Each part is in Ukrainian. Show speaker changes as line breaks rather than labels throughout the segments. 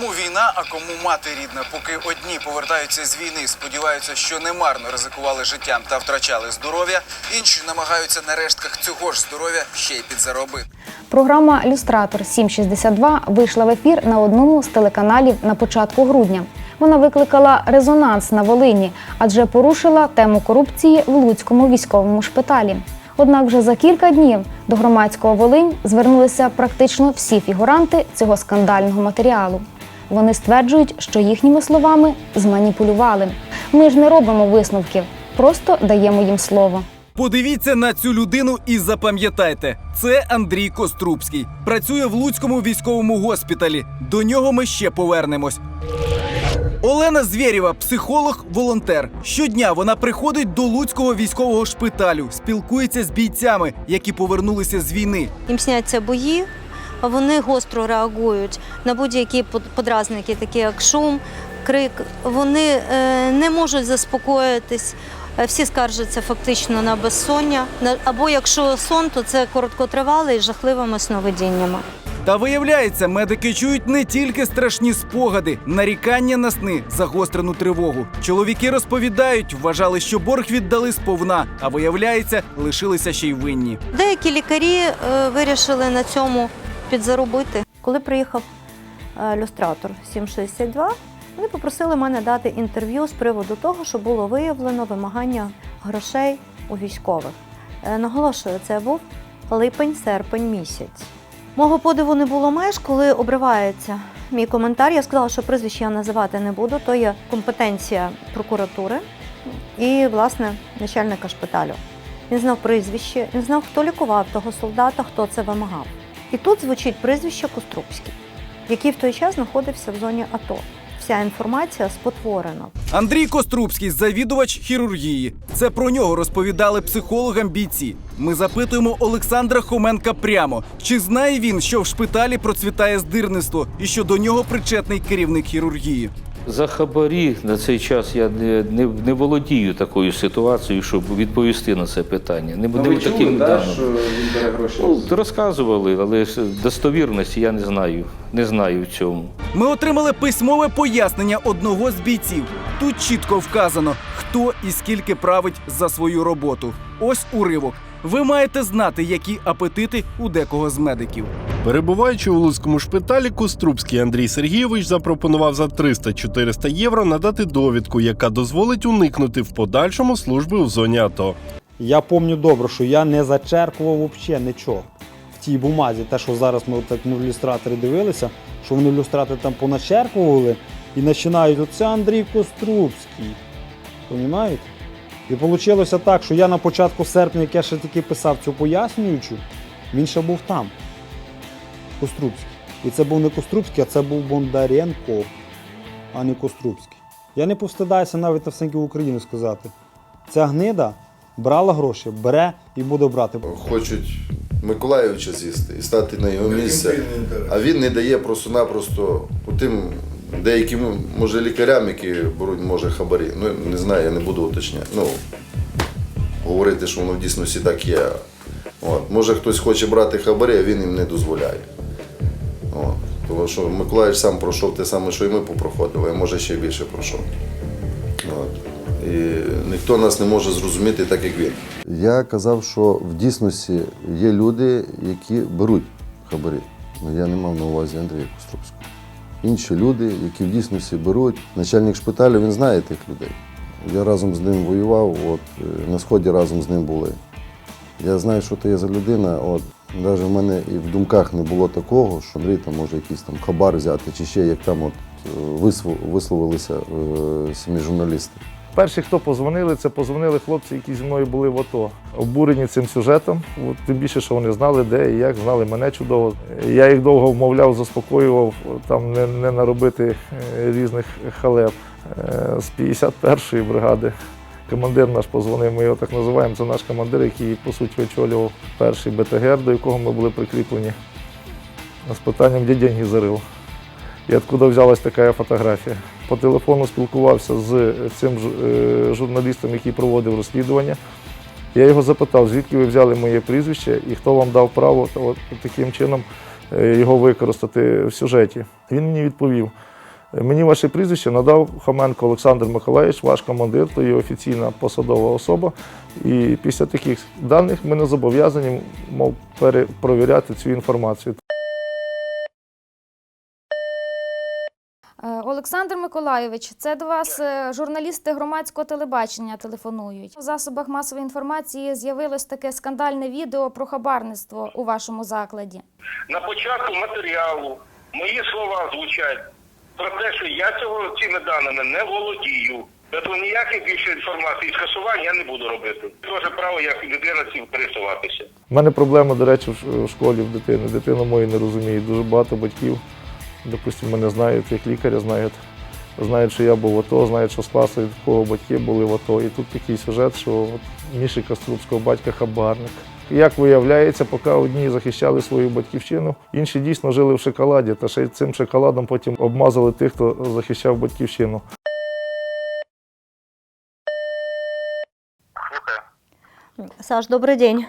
Кому війна, а кому мати рідна. Поки одні повертаються з війни, сподіваються, що немарно ризикували життям та втрачали здоров'я. Інші намагаються на рештках цього ж здоров'я ще й підзаробити.
Програма Люстратор 762 вийшла в ефір на одному з телеканалів на початку грудня. Вона викликала резонанс на Волині, адже порушила тему корупції в Луцькому військовому шпиталі. Однак вже за кілька днів до громадського Волинь звернулися практично всі фігуранти цього скандального матеріалу. Вони стверджують, що їхніми словами зманіпулювали. Ми ж не робимо висновків, просто даємо їм слово.
Подивіться на цю людину і запам'ятайте, це Андрій Кострубський. Працює в Луцькому військовому госпіталі. До нього ми ще повернемось. Олена Звєрєва, психолог, волонтер. Щодня вона приходить до Луцького військового шпиталю, спілкується з бійцями, які повернулися з війни.
їм сняться бої, вони гостро реагують на будь-які под- подразники, такі як шум, крик. Вони е, не можуть заспокоїтись. Е, Всі скаржаться фактично на безсоння. Або якщо сон, то це короткотривалий з жахливими сновидіннями.
Та виявляється, медики чують не тільки страшні спогади, нарікання на сни, загострену тривогу. Чоловіки розповідають, вважали, що борг віддали сповна, а виявляється, лишилися ще й винні.
Деякі лікарі е, вирішили на цьому підзаробити. Коли приїхав е, люстратор 762, вони попросили мене дати інтерв'ю з приводу того, що було виявлено вимагання грошей у військових. Е, Наголошую, це був липень-серпень місяць. Мого подиву не було меж, коли обривається мій коментар. Я сказала, що прізвище я називати не буду, то є компетенція прокуратури і, власне, начальника шпиталю. Він знав прізвище, він знав, хто лікував того солдата, хто це вимагав. І тут звучить прізвище Кострубський, який в той час знаходився в зоні АТО. Вся інформація спотворена.
Андрій Кострубський, завідувач хірургії. Це про нього розповідали психологам бійці. Ми запитуємо Олександра Хоменка прямо, чи знає він, що в шпиталі процвітає здирництво і що до нього причетний керівник хірургії.
За хабарі на цей час я не, не, не володію такою ситуацією, щоб відповісти на це питання. Не, не таким даним.
він бере гроші?
Ну, розказували, але достовірності я не знаю. Не знаю в цьому.
Ми отримали письмове пояснення одного з бійців. Тут чітко вказано, хто і скільки править за свою роботу. Ось уривок. Ви маєте знати, які апетити у декого з медиків.
Перебуваючи у Луцькому шпиталі, Кострубський Андрій Сергійович запропонував за 300-400 євро надати довідку, яка дозволить уникнути в подальшому служби у зоні АТО.
Я пам'ятаю добре, що я не зачеркував взагалі нічого в тій бумазі. Те, що зараз ми так ми в ілюстраторі дивилися, що вони в ілюстратори там поначеркували і починають оце Андрій Кострубський. Понімаєте? І вийшло так, що я на початку серпня, як я ще таки писав цю пояснюючу, він ще був там. Кострубський. І це був не Кострубський, а це був Бондаренко, а не Кострубський. Я не повстидаюся навіть на всеньки в Україну сказати. Ця гнида брала гроші, бере і буде брати.
хочуть Миколаєвича з'їсти і стати на його місце. А він не дає просто-напросто тим деяким, може, лікарям, які беруть, може, хабарі. Ну, не знаю, я не буду уточняти. Ну, говорити, що воно в дійсності так є. От. Може, хтось хоче брати хабарі, а він їм не дозволяє. От. Тому що Миколаївич сам пройшов те саме, що і ми попроходили, а може ще більше пройшов. От. І ніхто нас не може зрозуміти так, як він. Я казав, що в дійсності є люди, які беруть хабарі. Ну, я не мав на увазі Андрія Костровського. Інші люди, які в дійсності беруть. Начальник шпиталю, він знає тих людей. Я разом з ним воював, от, е, на сході разом з ним були. Я знаю, що це є за людина. От, навіть в мене і в думках не було такого, що Андрій там може якийсь там хабар взяти, чи ще як там от, е, висловилися е, самі журналісти.
Перші, хто позвонили, це позвонили хлопці, які зі мною були в АТО. Обурені цим сюжетом. От, тим більше, що вони знали, де і як, знали мене чудово. Я їх довго вмовляв, заспокоював, там не, не наробити е, різних халеп. Е, З 51-ї бригади командир наш позвонив, ми його так називаємо. Це наш командир, який по суті очолював перший БТГР, до якого ми були прикріплені. З питанням, де деньги зарив. І откуда взялась така фотографія. По телефону спілкувався з цим е, журналістом, який проводив розслідування. Я його запитав, звідки ви взяли моє прізвище і хто вам дав право таким чином е, його використати в сюжеті. Він мені відповів, Мені ваше прізвище надав Хоменко Олександр Миколаївич, ваш командир, то є офіційна посадова особа. І після таких даних ми не зобов'язані мов, перепровіряти цю інформацію.
Е, Олександр Миколайович, це до вас е, журналісти громадського телебачення телефонують. У засобах масової інформації з'явилось таке скандальне відео про хабарництво у вашому закладі.
на початку матеріалу мої слова звучать про те, що я цього цими даними не володію. Тобто ніяких більше інформації скасувань я не буду робити. Тоже право як людина цим пересуватися.
У мене проблема, до речі, в школі в дитини. Дитина мою не розуміє. Дуже багато батьків, допустимо, мене знають, як лікаря знають. Знають, що я був в АТО, знають, що спасли, від кого батьки були в АТО. І тут такий сюжет, що от Міші Каструбського батька хабарник. Як виявляється, поки одні захищали свою батьківщину, інші дійсно жили в шоколаді, та ще й цим шоколадом потім обмазали тих, хто захищав батьківщину.
Саш, добрый день.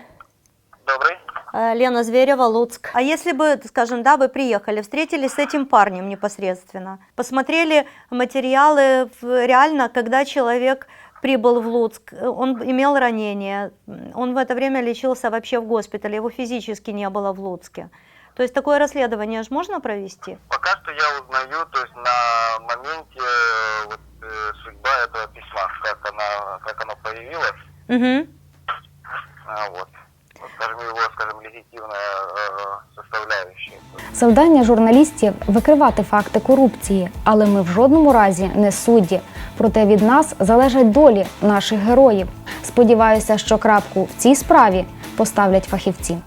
Э, Лена Зверева, Луцк. А если бы, скажем, да, вы приехали, встретились с этим парнем непосредственно, посмотрели материалы в- реально, когда человек прибыл в Луцк, э, он имел ранение, он в это время лечился вообще в госпитале, его физически не было в Луцке. То есть такое расследование же можно провести?
Пока что я узнаю, то есть на моменте э, вот, э, судьба этого письма, как она, как оно появилось,
Угу.
а, вот, скажем, его, скажем, легитимная э, составляющая.
Завдання журналістів викривати факти корупції, але ми в жодному разі не судді. Проте від нас залежать долі наших героїв. Сподіваюся, що крапку в цій справі поставлять фахівці.